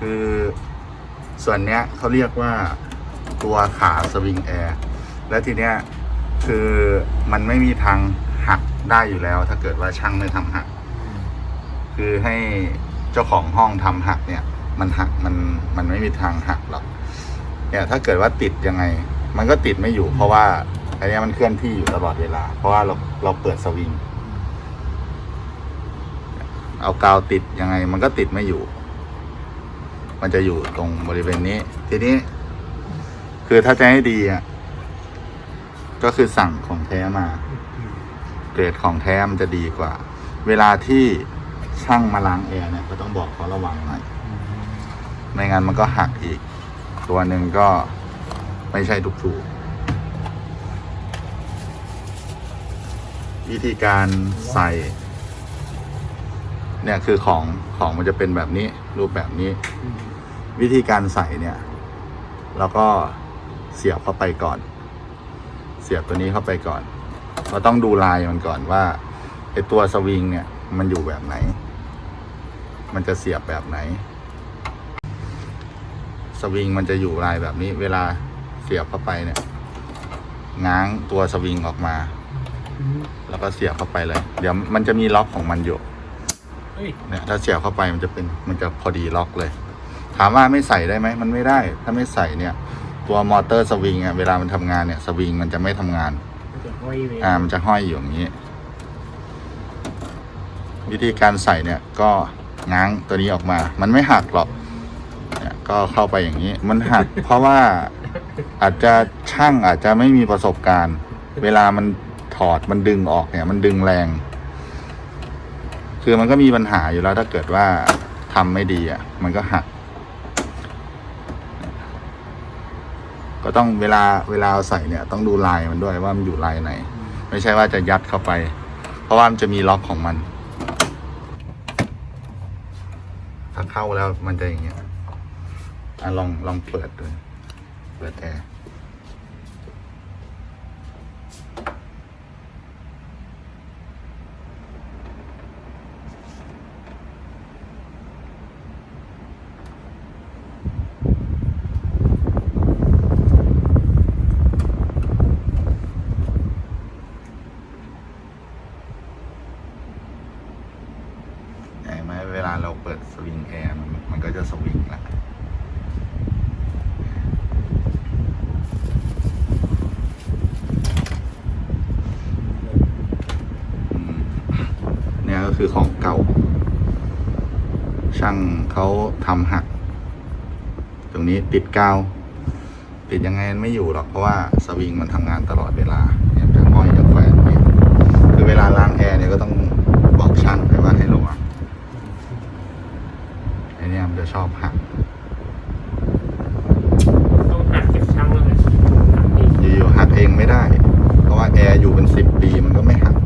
คือส่วนเนี้ยเขาเรียกว่าตัวขาสวิงแอร์และทีเนี้ยคือมันไม่มีทางหักได้อยู่แล้ว ถ้าเกิดว่าช่างไม่ทำหัก คือให้เจ้าของห้องทำหักเนี่ย มันหักมันมันไม่มีทางหักหรอกเนี่ยถ้าเกิดว่าติดยังไง มันก็ติดไม่อยู่ เพราะว่าอันนี้มันเคลื่อนที่อยู่ตลอดเวลา เพราะว่าเราเราเปิดสวิงเอากาวติดยังไง มันก็ติดไม่อยู่ มันจะอยู่ตรงบริเวณนี้ ทีนี้ คือถ้าจะให้ดีอะก็คือสั่งของแท้มา เกรดของแท้มันจะดีกว่า เวลาที่ช่างมาล้างแอร์เนี่ยก็ต้องบอกเขาระวังหน่อยไม่งั้นมันก็หักอีก ตัวหนึ่งก็ไม่ใช่ทุกถูกวิธีการใส่ เนี่ยคือของของมันจะเป็นแบบนี้ รูปแบบนี้ วิธีการใส่เนี่ยเราก็เสียบเข้าไปก่อน เสียบตัวนี้เข้าไปก่อน เราต้องดูลายมันก่อนว่าไอตัวสวิงเนี่ยมันอยู่แบบไหน มันจะเสียบแบบไหน สวิงมันจะอยู่ลายแบบนี้ เวลาเสียบเข้าไปเนี่ย ง้างตัวสวิงออกมา แล้วก็เสียบเข้าไปเลย เดี๋ยวมันจะมีล็อกของมันอยู่เฮ้ยเนี่ยถ้าเสียบเข้าไปมันจะเป็นมันจะพอดีล็อกเลย ถามว่าไม่ใส่ได้ไหมมันไม่ได้ ถ้าไม่ใส่เนี่ย ตัวมอเตอร์สวิงอะเวลามันทำงานเนี่ยสวิงมันจะไม่ทำงานมันจะห้อยเวอ่ามันจะห้อยอยู่อย่างนี้ วิธีการใส่เนี่ยก็ง้างตัวนี้ออกมา มันไม่หักหรอกเนี่ยก็เข้าไปอย่างนี้ มันหัก เพราะว่าอาจจะช่างอาจจะไม่มีประสบการณ์ เวลามันถอดมันดึงออกเนี่ย มันดึงแรง คือมันก็มีปัญหาอยู่แล้วถ้าเกิดว่าทำไม่ดีอะ มันก็หัก ก็ต้องเวลาเวลาใส่เนี่ยต้องดูลายมันด้วยว่ามันอยู่ลายไหน ไม่ใช่ว่าจะยัดเข้าไป เพราะว่ามันจะมีล็อกของมัน ถ้าเข้าแล้วมันจะอย่างเงี้ยอะลองลองเปิดดูเปิดแอร์เห็นไหม เราเปิดสวิงแอร์มันมันก็จะสวิงละเนี่ยก็คือของเก่า ช่างเขาทำหัก ตรงนี้ติดกาว ติดยังไงมันไม่อยู่หรอก เพราะว่าสวิงมันทำงานตลอดเวลาเนี่ยจะห้อยจะแขวนคือเวลาล้างแอร์เนี่ยก็ต้องบอกช่างไปว่าให้ระวังไอเนี่ยมันจะ ชอบหักต้องหักจากช่างแล้วเลยหักอีกอยู่ๆหักเองไม่ได้ เพราะว่าแอร์อยู่เป็นสิบปีมันก็ไม่หัก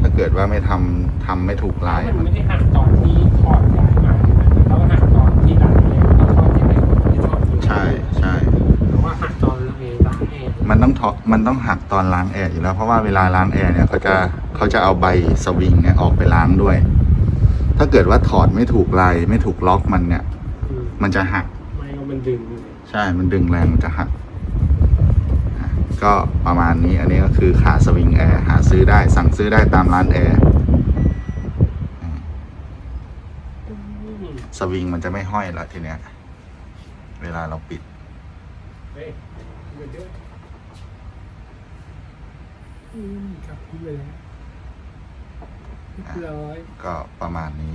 ถ้าเกิดว่าไม่ทำทำไม่ถูกลายมันมันไม่ได้หักตอนที่ถอดย้ายมาใช่ไหมแล้วหักตอนที่ล้างเองแล้วถอดยังไงที่ถอดอยู่ใช่ใช่เพราะว่าหักตอนเองล้างเองมันต้องถอดมันต้องหักตอนล้างแอร์อยู่แล้ว เพราะว่าเวลาล้างแอร์เนี่ยเขาจะเขาจะเอาใบสวิงเนี่ยออกไปล้างด้วย ถ้าเกิดว่าถอดไม่ถูกลายไม่ถูกล็อกมันเนี่ย อืมมันจะหัก ไม่ก็มันดึงอยู่เนี่ยใช่ มันดึงแรงมันจะหักอะก็ประมาณนี้ อันนี้ก็คือขาสวิงแอร์ หาซื้อได้ สั่งซื้อได้ตามร้านแอร์ อืมสวิงมันจะไม่ห้อยแล้วทีเนี้ย เวลาเราปิด เฮ้ยเดี๋ยวเดี๋ยวอืมครับพี่ไปแล้ว เรียบร้อย ก็ประมาณนี้